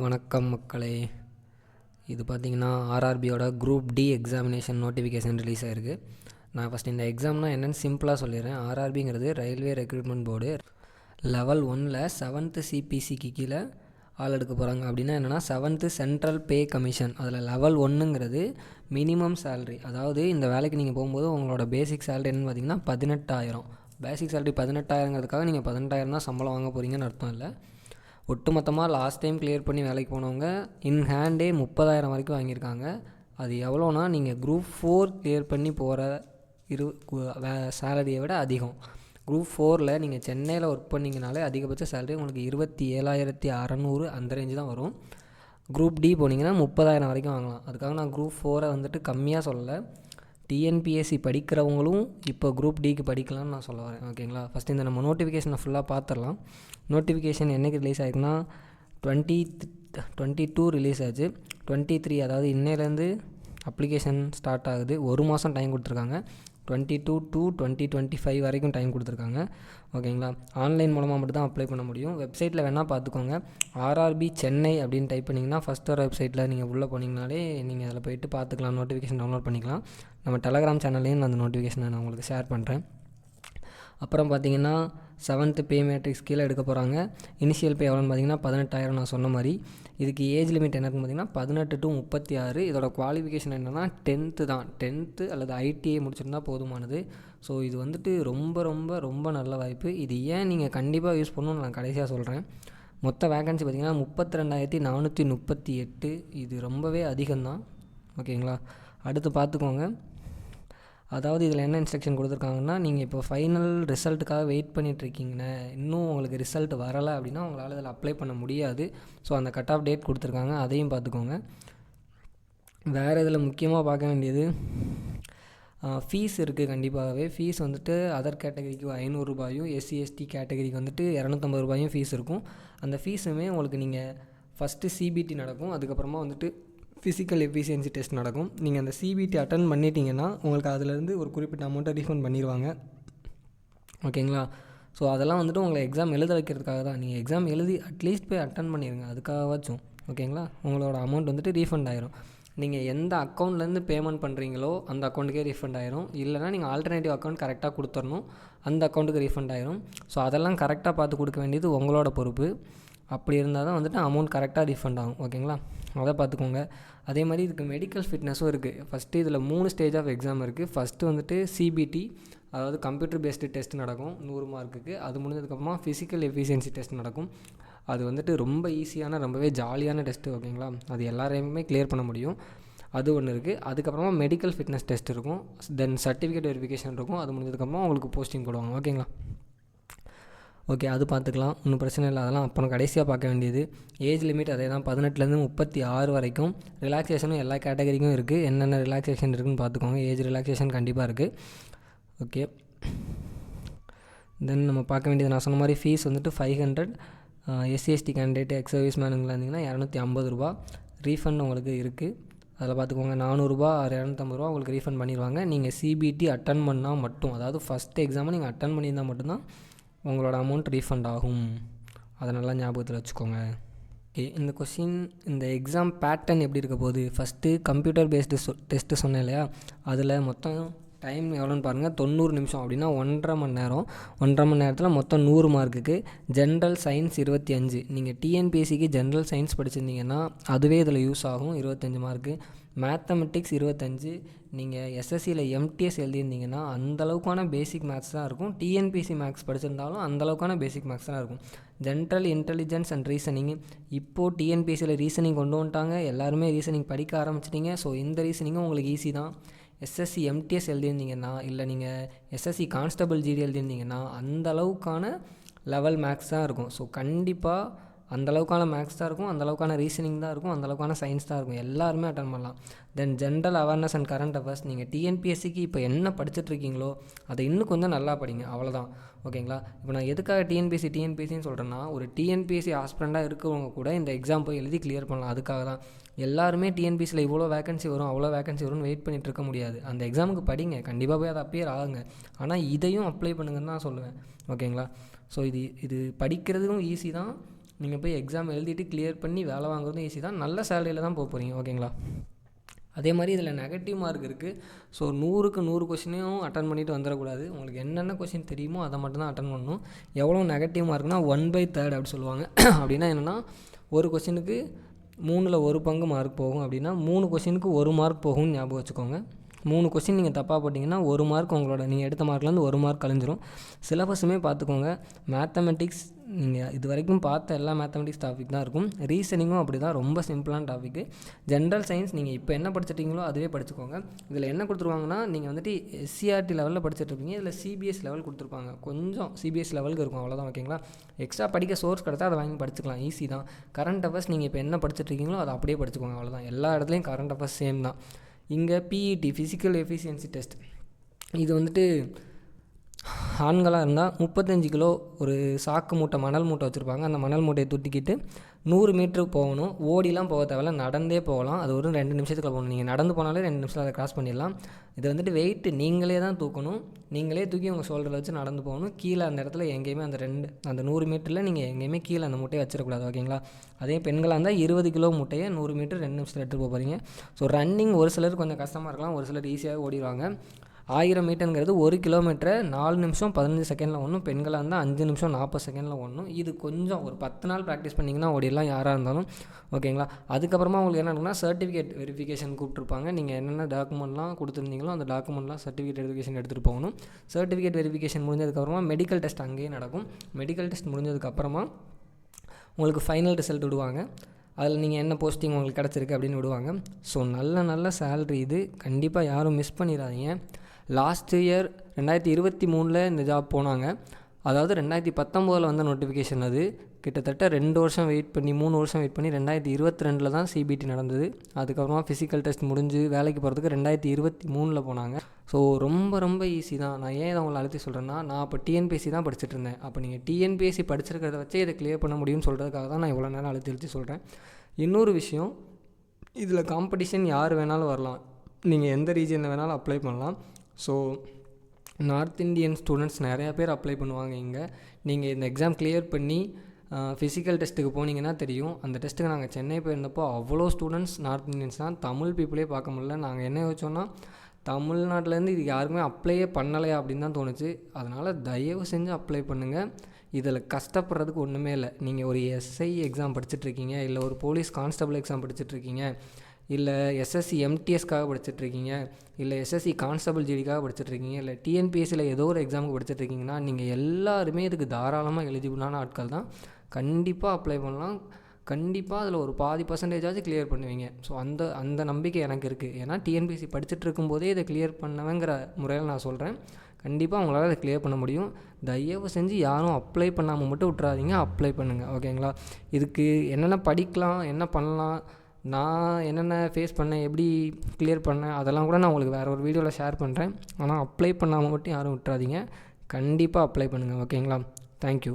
வணக்கம் மக்களே. இது பார்த்திங்கன்னா ஆர்ஆர்பியோட group D examination notification release ஆயிருக்கு. நான் ஃபஸ்ட் இந்த எக்ஸாம்னா என்னென்னு சிம்பிளாக சொல்லிடுறேன். ஆர்ஆர்பிங்கிறது ரயில்வே ரெக்ரூட்மெண்ட் போர்டு லெவல் ஒனில் செவன்த்து சிபிசிக்கு கீழே ஆள் எடுக்க போகிறாங்க அப்படின்னா என்னென்னா செவன்த்து சென்ட்ரல் பே கமிஷன் அதில் லெவல் ஒன்றுங்கிறது மினிமம் சேலரி அதாவது இந்த வேலைக்கு நீங்கள் போகும்போது உங்களோட பேசிக் சேலரி என்னன்னு பார்த்தீங்கன்னா பதினெட்டாயிரம். பேசிக் சேலரி பதினெட்டாயிரங்கிறதுக்காக நீங்கள் பதினெட்டாயிரம் தான் சம்பளம் வாங்க போகிறீங்கன்னு அர்த்தம் இல்லை. ஒட்டுமொத்தமாக லாஸ்ட் டைம் கிளியர் பண்ணி வேலைக்கு போனவங்க இன் ஹேண்டே முப்பதாயிரம் வரைக்கும் வாங்கியிருக்காங்க. அது எவ்வளோனா நீங்கள் குரூப் ஃபோர் கிளியர் பண்ணி போகிற இரு சேலரியை விட அதிகம். குரூப் ஃபோரில் நீங்கள் சென்னையில் ஒர்க் பண்ணிங்கனாலே அதிகபட்ச சேலரி உங்களுக்கு இருபத்தி ஏழாயிரத்தி அறநூறு அந்த ரேஞ்சு தான் வரும். குரூப் டி போனீங்கன்னா முப்பதாயிரம் வரைக்கும் வாங்கலாம். அதுக்காக நான் குரூப் ஃபோரை வந்துட்டு கம்மியாக சொல்லலை. டிஎன்பிஎஸ்சி படிக்கிறவங்களும் இப்போ குரூப் டிக்கு படிக்கலாம்னு நான் சொல்ல வரேன் ஓகேங்களா ஃபஸ்ட் இந்த நம்ம நோட்டிஃபிகேஷனை ஃபுல்லாக பார்த்துடலாம் நோட்டிஃபிகேஷன் என்றைக்கு ரிலீஸ் ஆகிருக்குன்னா டுவெண்ட்டி டுவெண்ட்டி டூ ரிலீஸ் ஆச்சு. டுவெண்ட்டி த்ரீ அதாவது இன்னையிலேருந்து அப்ளிகேஷன் ஸ்டார்ட் ஆகுது. ஒரு மாதம் டைம் கொடுத்துருக்காங்க. Twenty two to twenty twenty five வரைக்கும் டைம் கொடுத்துருக்காங்க. ஓகேங்களா? ஆன்லைன் மூலமாக மட்டும் தான் அப்ளை பண்ண முடியும். வெப்சைட்டில் வேணால் பார்த்துக்கோங்க. ஆர்ஆர்பி சென்னை அப்படின்னு டைப் பண்ணிங்கன்னா ஃபஸ்ட் வர வெப்சைட்டில் நீங்கள் உள்ளே போனீங்கனாலே நீங்கள் அதில் போயிட்டு பார்த்துக்கலாம். நோட்டிஃபிகேஷன் டவுன்லோட் பண்ணிக்கலாம். நம்ம டெலகிராம் சேனல்லையும் நான் அந்த நோட்டிஃபிகேஷனை நான் உங்களுக்கு ஷேர் பண்ணுறேன் அப்புறம் பார்த்தீங்கன்னா செவன்த்து பே மேட்ரிக்ஸ் கீழே எடுக்க போகிறாங்க இனிஷியல் பே எவ்வளோன்னு பார்த்தீங்கன்னா பதினெட்டாயிரம் நான் சொன்ன மாதிரி. இதுக்கு ஏஜ் லிமிட் என்னன்னு பார்த்தீங்கன்னா பதினெட்டு டு முப்பத்தி ஆறு இதோட குவாலிஃபிகேஷன் என்னென்னா டென்த்து தான். டென்த்து அல்லது ஐடிஐ முடிச்சிருந்தா போதுமானது. ஸோ இது வந்துட்டு ரொம்ப ரொம்ப ரொம்ப நல்ல வாய்ப்பு. இது ஏன் நீங்கள் கண்டிப்பாக யூஸ் பண்ணணும்னு நான் கடைசியாக சொல்கிறேன் மொத்த வேகன்சி பார்த்திங்கன்னா முப்பத்தி ரெண்டாயிரத்தி நானூற்றி முப்பத்தி எட்டு. இது ரொம்பவே அதிகம்தான். ஓகேங்களா? அடுத்து பார்த்துக்கோங்க. அதாவது இதில் என்ன இன்ஸ்ட்ரக்ஷன் கொடுத்துருக்காங்கன்னா நீங்கள் இப்போ ஃபைனல் ரிசல்ட்டுக்காக வெயிட் பண்ணிகிட்ருக்கீங்கண்ணே இன்னும் உங்களுக்கு ரிசல்ட் வரலை அப்படின்னா உங்களால் இதில் அப்ளை பண்ண முடியாது. ஸோ அந்த கட் ஆஃப் டேட் கொடுத்துருக்காங்க. அதையும் பார்த்துக்கோங்க. வேறு இதில் முக்கியமாக பார்க்க வேண்டியது ஃபீஸ் இருக்குது கண்டிப்பாகவே. ஃபீஸ் வந்துட்டு அதர் கேட்டகரிக்கு ஐநூறுரூபாயும் எஸ்சி எஸ்டி கேட்டகரிக்கு வந்துட்டு இரநூத்தம்பது ரூபாயும் ஃபீஸ் இருக்கும். அந்த ஃபீஸுமே உங்களுக்கு நீங்கள் ஃபஸ்ட்டு சிபிடி நடக்கும். அதுக்கப்புறமா வந்துட்டு ஃபிசிக்கல் எஃபிஷியன்சி டெஸ்ட் நடக்கும். நீங்கள் அந்த சிபிடி அட்டன் பண்ணிட்டீங்கன்னா உங்களுக்கு அதிலேருந்து ஒரு குறிப்பிட்ட அமௌண்ட்டை ரீஃபண்ட் பண்ணிடுவாங்க ஓகேங்களா? ஸோ அதெல்லாம் வந்துட்டு உங்களை எக்ஸாம் எழுத வைக்கிறதுக்காக தான். நீங்கள் எக்ஸாம் எழுதி அட்லீஸ்ட் போய் அட்டன் பண்ணிடுங்க அதுக்காகவாச்சும். ஓகேங்களா? உங்களோட அமௌண்ட் வந்துட்டு ரீஃபண்ட் ஆயிரும். நீங்கள் எந்த அக்கௌண்ட்லேருந்து பேமெண்ட் பண்ணுறீங்களோ அந்த அக்கௌண்ட்டுக்கே ரீஃபண்ட் ஆயிரும். இல்லைனா நீங்கள் ஆல்டர்னேட்டிவ் அக்கௌண்ட் கரெக்டாக கொடுத்துடணும். அந்த அக்கௌண்ட்டுக்கு ரீஃபண்ட் ஆயிரும். ஸோ அதெல்லாம் கரெக்டாக பார்த்து கொடுக்க வேண்டியது உங்களோட பொறுப்பு. அப்படி இருந்தால் தான் வந்துட்டு அமௌண்ட் கரெக்டாக ரீஃபண்ட் ஆகும். ஓகேங்களா? அதை பார்த்துக்கோங்க. அதே மாதிரி இதுக்கு மெடிக்கல் ஃபிட்னஸும் இருக்குது ஃபஸ்ட்டு இதில் மூணு ஸ்டேஜ் ஆஃப் எக்ஸாம் இருக்குது ஃபஸ்ட்டு வந்துட்டு சிபிடி அதாவது கம்ப்யூட்டர் பேஸ்டு டெஸ்ட் நடக்கும். நூறு மார்க்குக்கு அது முடிஞ்சதுக்கப்புறமா ஃபிசிக்கல் எஃபிஷியன்சி டெஸ்ட் நடக்கும். அது வந்துட்டு ரொம்ப ஈஸியான ரொம்பவே ஜாலியான டெஸ்ட்டு ஓகேங்களா அது எல்லாரையுமே கிளியர் பண்ண முடியும். அது ஒன்று இருக்குது அதுக்கப்புறமா மெடிக்கல் ஃபிட்னஸ் டெஸ்ட் இருக்கும். தென் சர்டிஃபிகேட் வெரிஃபிகேஷன் இருக்கும். அது முடிஞ்சதுக்கப்புறமா உங்களுக்கு போஸ்டிங் போடுவாங்க ஓகேங்களா ஓகே அது பார்த்துக்கலாம். ஒன்றும் பிரச்சனை இல்லை. அதெல்லாம் அப்புறம் கடைசியாக பார்க்க வேண்டியது. ஏஜ் லிமிட் அதே தான் பதினெட்டுலேருந்து முப்பத்தி ஆறு வரைக்கும் ரிலாக்ஸேஷனும் எல்லா கேட்டகரிக்கும் இருக்குது என்னென்ன ரிலாக்ஸேஷன் இருக்குதுன்னு பார்த்துக்கோங்க. ஏஜ் ரிலாக்ஸேஷன் கண்டிப்பாக இருக்குது ஓகே. தென் நம்ம பார்க்க வேண்டியது நான் சொன்ன மாதிரி ஃபீஸ் வந்துட்டு five hundred SC ST candidate ex service மேனுங்களாக இருந்தீங்கன்னா இரநூத்தி ஐம்பது ரூபா. ரீஃபண்ட் உங்களுக்கு இருக்குது அதில் பார்த்துக்கோங்க நானூறுரூபா இரநூத்தம்பது ரூபா உங்களுக்கு ரீஃபண்ட் பண்ணிடுவாங்க. நீங்கள் சிபிடி அட்டன் பண்ணால் மட்டும் அதாவது ஃபஸ்ட் எக்ஸாமை நீங்கள் அட்டன் பண்ணியிருந்தால் மட்டும்தான் உங்களோட அமௌண்ட் ரீஃபண்ட் ஆகும். அதை நல்லா ஞாபகத்தில் வச்சுக்கோங்க. ஓகே இந்த கொஷின் இந்த எக்ஸாம் பேட்டர்ன் எப்படி இருக்க போகுது? ஃபஸ்ட்டு கம்ப்யூட்டர் பேஸ்டு சொ டெஸ்ட்டு சொன்னேன் இல்லையா? அதில் மொத்தம் டைம் எவ்வளோன்னு பாருங்கள் தொண்ணூறு நிமிஷம். அப்படின்னா ஒன்றரை மணி நேரம். ஒன்றரை மணி நேரத்தில் மொத்தம் நூறு மார்க்குக்கு ஜென்ரல் சயின்ஸ் இருபத்தி அஞ்சு. நீங்கள் டிஎன்பிஎஸ்சிக்கு ஜென்ரல் சயின்ஸ் படிச்சிருந்தீங்கன்னா அதுவே இதில் யூஸ் ஆகும். இருபத்தஞ்சி மார்க்கு மேத்தமெட்டிக்ஸ் இருபத்தஞ்சு. நீங்கள் எஸ்எஸ்சியில் எம்டிஎஸ் எழுதியிருந்தீங்கன்னா அந்தளவுக்கான பேசிக் மேக்ஸ் தான் இருக்கும். டிஎன்பிசி மேக்ஸ் படிச்சிருந்தாலும் அந்தளவுக்கான பேசிக் மேக்ஸ் தான் இருக்கும். ஜென்ரல் இன்டெலிஜென்ஸ் அண்ட் ரீசனிங் இப்போது டிஎன்பிசியில் ரீசனிங் கொண்டு வந்துட்டாங்க. எல்லாருமே ரீசனிங் படிக்க ஆரம்பிச்சிட்டிங்க. ஸோ இந்த ரீசனிங்கும் உங்களுக்கு ஈஸி தான். எஸ்எஸ்சி எம்டிஎஸ் எழுதியிருந்தீங்கன்னா இல்லை நீங்கள் எஸ்எஸ்சி கான்ஸ்டபிள் ஜிடி எழுதியிருந்தீங்கன்னா அந்த அளவுக்கான லெவல் மேக்ஸ் தான் இருக்கும். ஸோ கண்டிப்பாக அந்த அளவுக்கான மேக்ஸ் தான் இருக்கும் அந்த அளவுக்கான ரீசனிங் தான் இருக்கும் அந்த அளவுக்கான சயின்ஸ் தான் இருக்கும். எல்லாருமே அட்டன் பண்ணலாம். Then general awareness and current affairs நீங்கள் டிஎன்பிஎஸ்சிக்கு இப்போ என்ன படிச்சுட்ருக்கீங்களோ அதை இன்னும் கொஞ்சம் நல்லா படிங்க. அவ்வளோதான் ஓகேங்களா? இப்போ நான் எதுக்காக டிஎன்பிஎஸ்சி டிஎன்பிஎஸ்சின்னு சொல்கிறேன்னா ஒரு டிஎன்பிஎஸ்சி ஆஸ்பிரண்டாக இருக்கிறவங்க கூட இந்த எக்ஸாம் போய் எழுதி கிளியர் பண்ணலாம். அதுக்காக தான். எல்லாருமே டிஎன்பிஎஸ்சியில் இவ்வளோ வேகன்சி வரும் அவ்வளோ வேகன்சி வரும்னு வெயிட் பண்ணிட்டு இருக்க முடியாது. அந்த எக்ஸாமுக்கு படிங்க. கண்டிப்பாக போய் அதை அப்பியர் ஆகுங்க. ஆனால் இதையும் அப்ளை பண்ணுங்கன்னு தான் சொல்லுவேன். ஓகேங்களா? ஸோ இது இது படிக்கிறதுக்கும் ஈஸி தான். நீங்கள் போய் எக்ஸாம் எழுதிட்டு கிளியர் பண்ணி வேலை வாங்குறதும் ஈஸி தான். நல்ல சேலரியில் தான் போக போகிறீங்க ஓகேங்களா அதே மாதிரி இதில் நெகட்டிவ் மார்க் இருக்குது ஸோ நூறுக்கு நூறு கொஷினையும் அட்டன் பண்ணிட்டு வந்துடக்கூடாது. உங்களுக்கு என்னென்ன கொஷின் தெரியுமோ அதை மட்டும் தான் அட்டன் பண்ணணும் எவ்வளோ நெகட்டிவ் மார்க்னால் ஒன் பை தேர்ட் அப்படி சொல்லுவாங்க. அப்படின்னா என்னென்னா ஒரு கொஷினுக்கு மூணில் ஒரு பங்கு மார்க் போகும். அப்படின்னா மூணு கொஷினுக்கு ஒரு மார்க் போகும்னு ஞாபகம் வச்சுக்கோங்க. மூணு கொஸ்டின் நீங்கள் தப்பாக போட்டிங்கன்னா ஒரு மார்க் உங்களோட நீங்கள் எடுத்த மார்க்லேருந்து ஒரு மார்க் கழிஞ்சிரும். சிலபஸுமே பார்த்துக்கோங்க. மேத்தமெட்டிக்ஸ் நீங்கள் இது வரைக்கும் பார்த்த எல்லா மேத்தமெட்டிக்ஸ் டாபிக் தான் இருக்கும். ரீசனிங்கும் அப்படி தான் ரொம்ப சிம்பிளான டாப்பிக்கு ஜென்ரல் சயின்ஸ் நீங்கள் இப்போ என்ன படிச்சிட்டிங்களோ அதுவே படிச்சுக்கோங்க. இதில் என்ன கொடுத்துருவாங்கன்னா நீங்கள் வந்துட்டு எஸ்சிஆர்டி லெவலில் படிச்சுட்ருப்பீங்க இதில் சிபிஎஸ் லெவல் கொடுத்துருப்பாங்க. கொஞ்சம் சிபிஎஸ் லெவலுக்கு இருக்கும். அவ்வளோதான் ஓகேங்களா எக்ஸ்ட்ரா படிக்க சோர்ஸ் கிடச்சா அதை வாங்கி படிச்சுக்கலாம். ஈஸி தான். கரண்ட் அஃபேர்ஸ் நீங்கள் இப்போ என்ன படிச்சுட்ருக்கீங்களோ அதை அப்படியே படிச்சுக்கோங்க. அவ்வளோதான் எல்லா இடத்துலையும் கரண்ட் அஃபேர்ஸ் சேம் தான். இங்கே பிஇடி ஃபிசிக்கல் எஃபிஷியன்சி டெஸ்ட் இது வந்துட்டு ஆண்களாக இருந்தால் முப்பத்தஞ்சு கிலோ ஒரு சாக்கு மூட்டை மணல் மூட்டை வச்சுருப்பாங்க. அந்த மணல் மூட்டையை தூக்கிக்கிட்டு நூறு மீட்ரு போகணும். ஓடிலாம் போக தேவையில்ல. நடந்தே போகலாம். அது ஒரு ரெண்டு நிமிஷத்துக்குள்ள போகணும். நீங்கள் நடந்து போனாலே ரெண்டு நிமிஷத்தில் அதை கிராஸ் பண்ணிடலாம். இது வந்துட்டு வெயிட்டு நீங்களே தான் தூக்கணும். நீங்களே தூக்கி உங்கள் ஷோல்டரில் வச்சு நடந்து போகணும். கீழே அந்த இடத்துல எங்கேயுமே அந்த ரெண்டு அந்த நூறு மீட்டரில் நீங்கள் எங்கேயுமே கீழே அந்த மூட்டையை வச்சிடக்கூடாது. ஓகேங்களா? அதே பெண்களாக இருந்தால் இருபது கிலோ மூட்டையை நூறு மீட்டர் ரெண்டு நிமிஷத்தில் எடுத்துகிட்டு போக போகிறீங்க ஸோ ரன்னிங் ஒரு சிலர் கொஞ்சம் கஷ்டமாக இருக்கலாம். ஒரு சிலர் ஈஸியாக ஓடிடுவாங்க. ஆயிரம் மீட்டருங்கிறது ஒரு கிலோமீட்டரை நாலு நிமிஷம் பதினஞ்சு செகண்டில் ஒன்றும் பெண்களாக இருந்தால் அஞ்சு நிமிஷம் நாற்பது செகண்டில் ஒன்றும் இது கொஞ்சம் ஒரு பத்து நாள் ப்ராக்டிஸ் பண்ணிங்கன்னா ஓடிடலாம் யாராக இருந்தாலும். ஓகேங்களா? அதுக்கப்புறமா உங்களுக்கு என்ன இருக்குன்னா சர்டிஃபிகேட் வெரிஃபிகேஷன் கூப்பிட்ருப்பாங்க நீங்கள் என்னென்ன டாக்குமெண்ட்லாம் கொடுத்துருந்தீங்களோ அந்த டாக்குமெண்ட்லாம் சர்டிஃபிகேட் வெரிஃபிகேஷன் எடுத்துகிட்டு போகணும். சர்டிஃபிகேட் வெரிஃபிகேஷன் முடிஞ்சதுக்கப்புறமா மெடிக்கல் டெஸ்ட் அங்கேயே நடக்கும். மெடிக்கல் டெஸ்ட் முடிஞ்சதுக்கப்புறமா உங்களுக்கு ஃபைனல் ரிசல்ட் விடுவாங்க. அதில் நீங்கள் என்ன போஸ்டிங் உங்களுக்கு கிடச்சிருக்கு அப்படின்னு விடுவாங்க. ஸோ நல்ல நல்ல சேல்ரி இது. கண்டிப்பாக யாரும் மிஸ் பண்ணிடாதீங்க. லாஸ்ட் இயர் ரெண்டாயிரத்தி இருபத்தி மூணில் இந்த ஜாப் போனாங்க. அதாவது ரெண்டாயிரத்தி பத்தொம்போதில் வந்த நோட்டிஃபிகேஷன் அது. கிட்டத்தட்ட ரெண்டு வருஷம் வெயிட் பண்ணி மூணு வருஷம் வெயிட் பண்ணி ரெண்டாயிரத்தி இருபத்தி ரெண்டில் தான் சிபிடி நடந்தது. அதுக்கப்புறமா ஃபிசிக்கல் டெஸ்ட் முடிஞ்சு வேலைக்கு போகிறதுக்கு ரெண்டாயிரத்தி இருபத்தி மூணில் போனாங்க. ஸோ ரொம்ப ரொம்ப ஈஸி தான். நான் ஏன் இதை உங்களை அழுத்தி சொல்கிறேன்னா நான் அப்போ டிஎன்பிஎஸ்சி தான் படிச்சுட்டு இருந்தேன். அப்போ நீங்கள் டிஎன்பிஎஸ்சி படிச்சிருக்கிறத வச்சே இதை கிளியர் பண்ண முடியும்னு சொல்கிறதுக்காக தான் நான் இவ்வளோ நேரம் அழுத்தி அழுத்தி சொல்கிறேன் இன்னொரு விஷயம் இதில் காம்படிஷன் யார் வேணாலும் வரலாம். நீங்கள் எந்த ரீஜனில் வேணாலும் அப்ளை பண்ணலாம். ஸோ நார்த் இந்தியன் ஸ்டூடெண்ட்ஸ் நிறையா பேர் அப்ளை பண்ணுவாங்க இங்கே. நீங்கள் இந்த எக்ஸாம் கிளியர் பண்ணி ஃபிசிக்கல் டெஸ்ட்டுக்கு போனீங்கன்னா தெரியும். அந்த டெஸ்ட்டுக்கு நாங்கள் சென்னை போயிருந்தப்போ அவ்வளோ ஸ்டூடெண்ட்ஸ் நார்த் இந்தியன்ஸ் தான். தமிழ் பீப்புளே பார்க்க முடியல. நாங்கள் என்ன யோசிச்சோன்னா தமிழ்நாட்டிலேருந்து இது யாருமே அப்ளையே பண்ணலையா அப்படின்னு தான் தோணுச்சு. அதனால் தயவு செஞ்சு அப்ளை பண்ணுங்கள் இதில் கஷ்டப்படுறதுக்கு ஒன்றுமே இல்லை. நீங்கள் ஒரு எஸ்ஐ எக்ஸாம் படிச்சுட்ருக்கீங்க இல்லை ஒரு போலீஸ் கான்ஸ்டபிள் எக்ஸாம் படிச்சுட்ருக்கீங்க இல்லை எஸ்எஸ்சி எம்டிஎஸ்க்காக படிச்சுட்ருக்கீங்க இல்லை எஸ்எஸ்சி கான்ஸ்டபிள் ஜிடிக்காக படிச்சுட்ருக்கீங்க இல்லை டிஎன்பிஎஸ்சியில் ஏதோ ஒரு எக்ஸாமுக்கு படிச்சுட்ருக்கீங்கன்னா நீங்கள் எல்லாருமே இதுக்கு தாராளமாக எலிஜிபிளான ஆட்கள் தான். கண்டிப்பாக அப்ளை பண்ணலாம். கண்டிப்பாக அதில் ஒரு பாதி பர்சன்டேஜாச்சும் கிளியர் பண்ணுவீங்க. ஸோ அந்த அந்த நம்பிக்கை எனக்கு இருக்குது ஏன்னா டிஎன்பிஎஸ்சி படிச்சுட்டு இருக்கும்போதே இதை கிளியர் பண்ணவங்கிற முறையில் நான் சொல்கிறேன் கண்டிப்பாக உங்களால் அதை கிளியர் பண்ண முடியும். தயவு செஞ்சு யாரும் அப்ளை பண்ணாமல் மட்டும் விட்றாதீங்க அப்ளை பண்ணுங்கள் ஓகேங்களா இதுக்கு என்னென்ன படிக்கலாம் என்ன பண்ணலாம் நான் என்னென்ன ஃபேஸ் பண்ணேன் எப்படி கிளியர் பண்ணேன் அதெல்லாம் கூட நான் உங்களுக்கு வேறு ஒரு வீடியோவில் ஷேர் பண்ணுறேன் ஆனால் அப்ளை பண்ணாமல் மட்டும் யாரும் விட்றாதீங்க கண்டிப்பாக அப்ளை பண்ணுங்கள் ஓகேங்களா தேங்க்யூ